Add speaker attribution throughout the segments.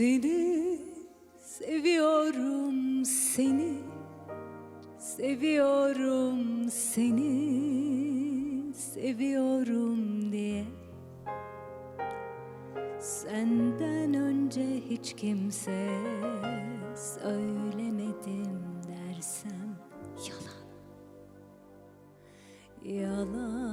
Speaker 1: Seni seviyorum seni Seviyorum seni Seviyorum diye. Senden önce hiç kimse söylemedim dersem yalan. Yalan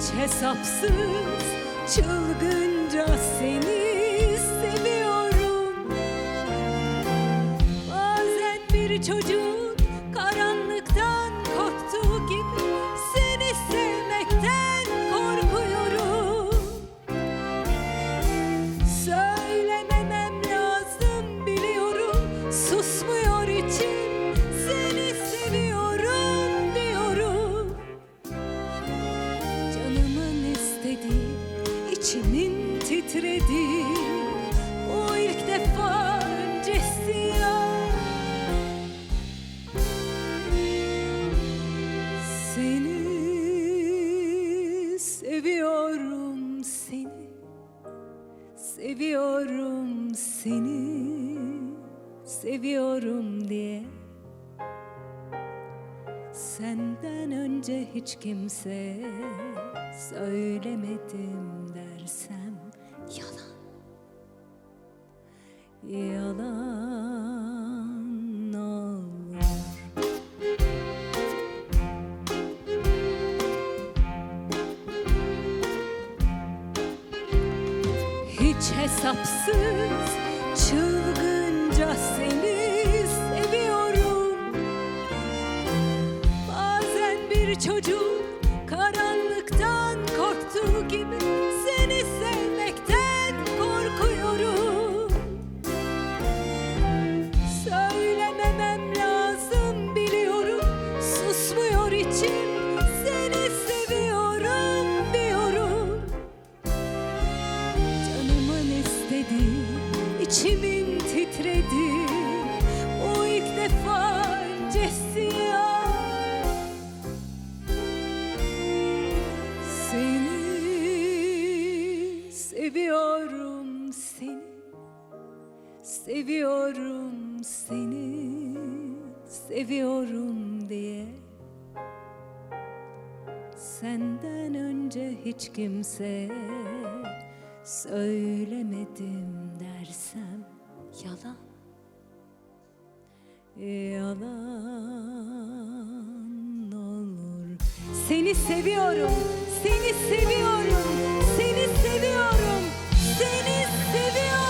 Speaker 1: Hiç hesapsız çılgınca seni seviyorum. Bazen bir çocuğun karanlıktan korktuğu gibi Seni sevmekten korkuyorum. Söylememem lazım biliyorum Susmuyor içim içimin titrediği Bu ilk defa öncesi ya. Seni seviyorum seni. Seviyorum seni. Seviyorum diye. Senden önce hiç kimse söylemedim dersem yalan. Yalan olur. Hiç hesapsız çılgınca Seviyorum seni Seviyorum diye. Senden önce hiç kimse söylemedim dersem yalan. Yalan olur. Seni seviyorum, seni seviyorum, seni seviyorum, seni seviyorum